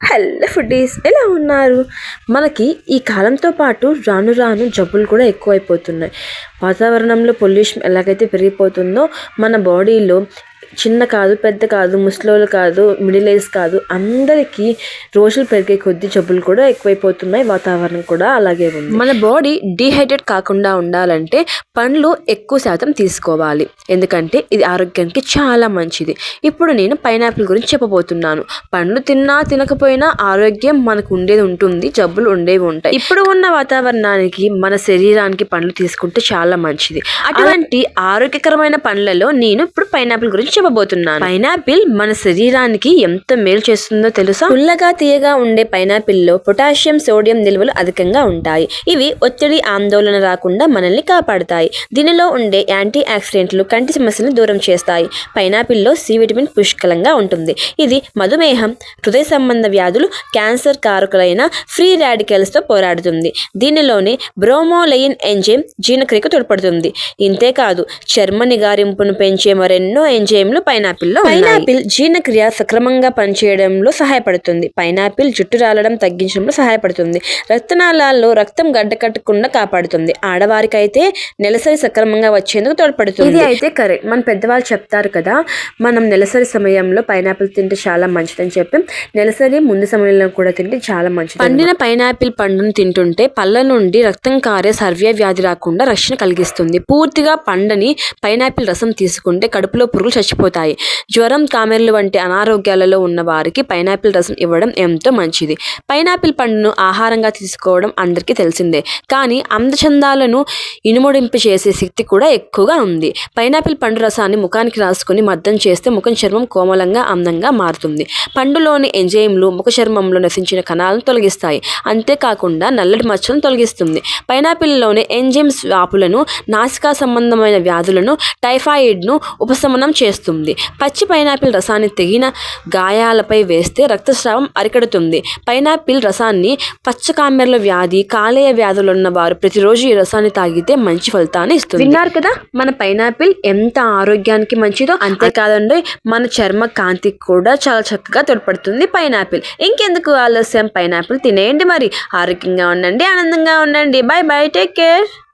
Hello foodies ఎలా ఉన్నారు? మనకి ఈ కాలంతో పాటు రాను రాను జబ్బులు కూడా ఎక్కువైపోతున్నాయి. వాతావరణంలో పొల్యూషన్ ఎలాగైతే పెరిగిపోతుందో మన బాడీలో చిన్న కాదు పెద్ద కాదు ముసలోళ్ళు కాదు మిడిల్ ఏజ్ కాదు అందరికీ రోజులు పెరిగే కొద్ది జబ్బులు కూడా ఎక్కువైపోతున్నాయి వాతావరణం కూడా అలాగే ఉంది. మన బాడీ డీహైడ్రేట్ కాకుండా ఉండాలంటే పండ్లు ఎక్కువ శాతం తీసుకోవాలి. ఎందుకంటే ఇది ఆరోగ్యానికి చాలా మంచిది. ఇప్పుడు నేను పైనాపిల్ గురించి చెప్పబోతున్నాను. పండ్లు తిన్నా తినకపోయినా ఆరోగ్యం మనకు ఉండేది ఉంటుంది జబ్బులు ఉండేవి ఉంటాయి. ఇప్పుడు ఉన్న వాతావరణానికి మన శరీరానికి పండ్లు తీసుకుంటే చాలా మంచిది. అటువంటి ఆరోగ్యకరమైన పండ్లలో నేను ఇప్పుడు పైనాపిల్ గురించి చెప్పబోతున్నాను పైనాపిల్ మన శరీరానికి ఎంత మేలు చేస్తుందో తెలుసా? పుల్లగా తీయగా ఉండే పైనాపిల్లో పొటాషియం సోడియం నిల్వలు అధికంగా ఉంటాయి. ఇవి ఒత్తిడి ఆందోళన రాకుండా మనల్ని కాపాడుతాయి. దీనిలో ఉండే యాంటీ ఆక్సిడెంట్లు కంటి సమస్యలను దూరం చేస్తాయి. పైనాపిల్లో సి విటమిన్ పుష్కలంగా ఉంటుంది. ఇది మధుమేహం హృదయ సంబంధ వ్యాధులు క్యాన్సర్ కారకులైన ఫ్రీ రాడికల్స్తో పోరాడుతుంది. దీనిలోని బ్రోమోలైన్ ఎంజైమ్ జీర్ణక్రియకు తోడ్పడుతుంది. ఇంతేకాదు చర్మ నిగారింపును పెంచే మరెన్నో ఎంజైమ్ ఎంజైమ్లు పైనాపిల్లో పైనాపిల్ జీర్ణక్రియ సక్రమంగా పనిచేయడంలో సహాయపడుతుంది. పైనాపిల్ జుట్టు రాలడం తగ్గించడంలో సహాయపడుతుంది. రక్తనాళాల్లో రక్తం గడ్డకట్టకుండా కాపాడుతుంది. ఆడవారికైతే నెలసరి సక్రమంగా వచ్చేందుకు తోడ్పడుతుంది. ఇది అయితే కరెక్ట్. మన పెద్దవాళ్ళు చెప్తారు కదా మనం నెలసరి సమయంలో పైనాపిల్ తింటే చాలా మంచిదని చెప్పి నెలసరి ముందు సమయంలో కూడా తింటే చాలా మంచిది పండిన పైనాపిల్ పండును తింటుంటే పళ్ళ నుండి రక్తం కారే సర్వ్య వ్యాధి రాకుండా రక్షణ కలిగిస్తుంది. పూర్తిగా పండని పైనాపిల్ రసం తీసుకుంటే కడుపులో పురుగులు చచ్చిపోతాయి జ్వరం కామెర్లు వంటి అనారోగ్యాలలో ఉన్న వారికి పైనాపిల్ రసం ఇవ్వడం ఎంతో మంచిది. పైనాపిల్ పండును ఆహారంగా తీసుకోవడం అందరికీ తెలిసిందే. కానీ అందచందాలను ఇనుముడింపు చేసే శక్తి కూడా ఎక్కువగా ఉంది. పైనాపిల్ పండు రసాన్ని ముఖానికి రాసుకుని మద్దం చేస్తే ముఖం చర్మం కోమలంగా అందంగా మారుతుంది. పండులోని ఎంజైమ్లు ముఖ చర్మంలో నశించిన కణాలను తొలగిస్తాయి. అంతేకాకుండా నల్లటి మచ్చలను తొలగిస్తుంది. పైనాపిల్లోని ఎంజైమ్స్ వాపులను నాసికా సంబంధమైన వ్యాధులను టైఫాయిడ్ను ఉపశమనం చేస్తుంది. పచ్చి పైనాపిల్ రసాన్ని తెగిన గాయాలపై వేస్తే రక్తస్రావం అరికడుతుంది. పైనాపిల్ రసాన్ని పచ్చకామెర్ల వ్యాధి కాలేయ వ్యాధులు ఉన్న వారు ప్రతిరోజు ఈ రసాన్ని తాగితే మంచి ఫలితాన్ని ఇస్తుంది. విన్నారు కదా మన పైనాపిల్ ఎంత ఆరోగ్యానికి మంచిదో? అంతేకాదండి మన చర్మ కాంతికి కూడా చాలా చక్కగా తోడ్పడుతుంది పైనాపిల్. ఇంకెందుకు ఆలస్యం? పైనాపిల్ తినేయండి మరి. ఆరోగ్యంగా ఉండండి ఆనందంగా ఉండండి. Bye bye take care.